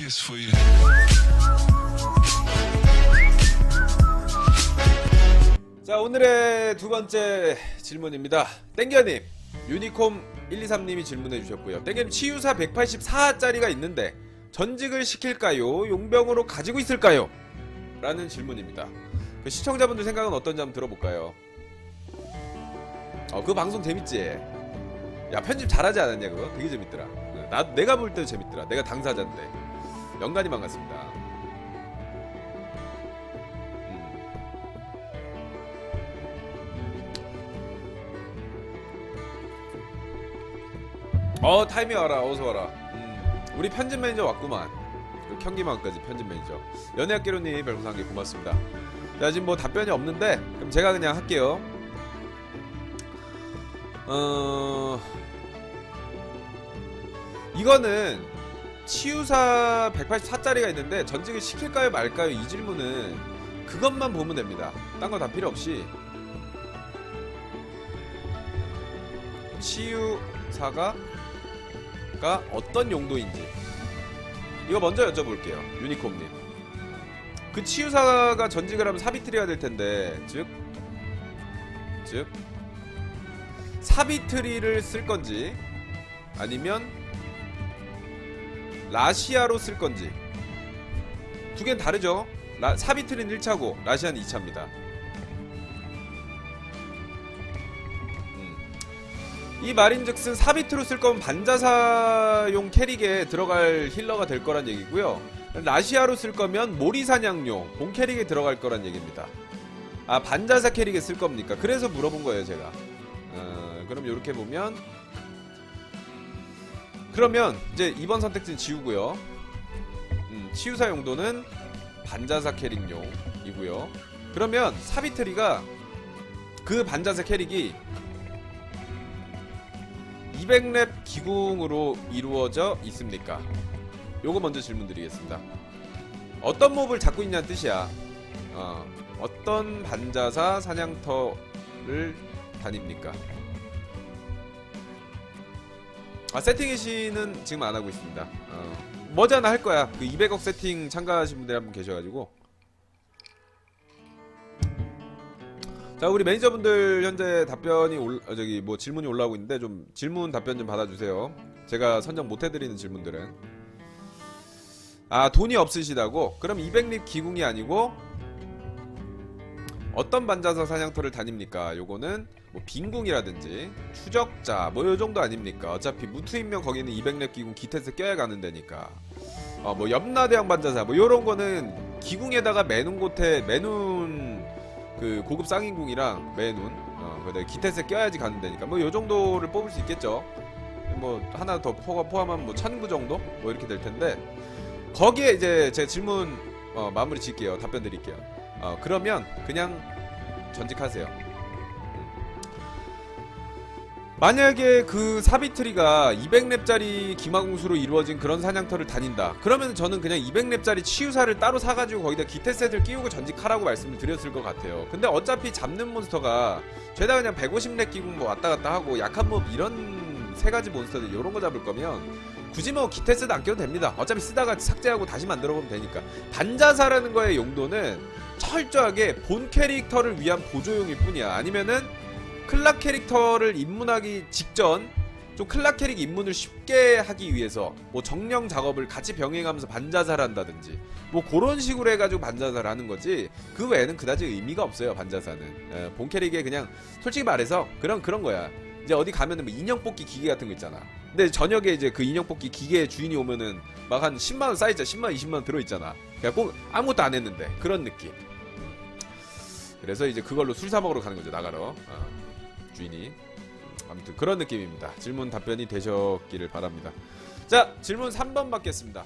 kiss for you. 자 오늘의 두 번째 질문입니다. 땡겨님 유니콤 123님이 질문해 주셨고요. 땡겨님 치유사 184짜리가 있는데 전직을 시킬까요? 용병으로 가지고 있을까요? 라는 질문입니다. 그 시청자분들 생각은 어떤지 한번 들어볼까요? 어 그 방송 재밌지? 야 편집 잘하지 않았냐 그거? 되게 재밌더라. 그, 나 내가 볼 때도 재밌더라. 내가 당사자인데 영간이 반갑습니다. 음. 어 타이밍 와라 어서 와라. 음, 우리 편집 매니저 왔구만. 그 경기만까지 편집 매니저. 연애학개로님 별풍선 한개 고맙습니다. 자 지금 뭐 답변이 없는데 그럼 제가 그냥 할게요. 어 이거는 치유사 184짜리가 있는데 전직을 시킬까요 말까요? 이 질문은 그것만 보면 됩니다. 딴 거 다 필요 없이. 치유사가 가 어떤 용도인지. 이거 먼저 여쭤볼게요 유니콤님. 그 치유사가 전직을 하면 사비트리가 될 텐데 즉 즉 사비트리를 쓸 건지 아니면 라시아로 쓸 건지 두 개는 다르죠 라, 사비트리는 1차고 라시아는 2차입니다 이 말인즉슨 사비트로 쓸 거면 반자사용 캐릭에 들어갈 힐러가 될 거란 얘기고요. 라시아로 쓸 거면 모리사냥용 본 캐릭에 들어갈 거란 얘기입니다. 아 반자사 캐릭에 쓸 겁니까? 그래서 물어본 거예요 제가. 어, 그럼 이렇게 보면 그러면 이제 이번 선택지는 지우고요. 음, 치유사 용도는 반자사 캐릭용이고요. 그러면 사비트리가 그 반자사 캐릭이 200렙 기궁으로 이루어져 있습니까? 요거 먼저 질문 드리겠습니다. 어떤 몹을 잡고 있냐는 뜻이야. 어, 어떤 반자사 사냥터를 다닙니까? 아, 세팅의 시는 지금 안 하고 있습니다. 어, 머지않아 할 거야. 그 200억 세팅 참가하신 분들이 한 분 계셔가지고. 자 우리 매니저분들 현재 답변이 올 어, 저기 뭐 질문이 올라오고 있는데 좀 질문 답변 좀 받아주세요. 제가 선정 못 해드리는 질문들은 아 돈이 없으시다고? 그럼 200립 기궁이 아니고 어떤 반자사 사냥터를 다닙니까? 요거는 뭐 빈궁이라든지 추적자 뭐 요 정도 아닙니까? 어차피 무투인명 거기는 200렙 기궁 기태스 껴야 가는 데니까. 어 뭐 염라대왕 반자사 뭐 요런 거는 기궁에다가 매눈 곳에 매눈 그 고급 쌍인궁이랑 매눈 어 그다음에 기태스에 껴야지 가는 데니까 뭐 요 정도를 뽑을 수 있겠죠. 뭐 하나 더 포함, 포함하면 뭐 천구 정도? 뭐 이렇게 될 텐데 거기에 이제 제 질문 어, 마무리 짓게요. 답변 드릴게요 어 그러면 그냥 전직하세요 만약에 그 사비트리가 200렙짜리 기마공수로 이루어진 그런 사냥터를 다닌다. 그러면 저는 그냥 200렙짜리 치유사를 따로 사가지고 거기다 기태셋을 끼우고 전직하라고 말씀을 드렸을 것 같아요. 근데 어차피 잡는 몬스터가 죄다 그냥 150렙 기공 뭐 왔다 갔다 하고 약한 몹 이런 세 가지 몬스터들 이런 거 잡을 거면 굳이 뭐 기태셋 안 껴도 됩니다. 어차피 쓰다가 삭제하고 다시 만들어 보면 되니까. 반자사라는 거의 용도는 철저하게 본 캐릭터를 위한 보조용일 뿐이야. 아니면은 클락 캐릭터를 입문하기 직전 좀 클락 캐릭 입문을 쉽게 하기 위해서 뭐 정령 작업을 같이 병행하면서 반자사를 한다든지 뭐 그런 식으로 해가지고 반자사를 하는 거지. 그 외에는 그다지 의미가 없어요 반자사는. 예, 본 캐릭에 그냥 솔직히 말해서 그런 그런 거야. 이제 어디 가면은 뭐 인형 뽑기 기계 같은 거 있잖아. 근데 저녁에 이제 그 인형 뽑기 기계 주인이 오면은 막 한 10만원 쌓이자. 10만원 20만원 들어있잖아. 그냥 꼭 아무것도 안 했는데. 그런 느낌 그래서 이제 그걸로 술 사 먹으러 가는 거죠 나가러 어. 주인이 아무튼 그런 느낌입니다. 질문 답변이 되셨기를 바랍니다. 자 질문 3번 받겠습니다.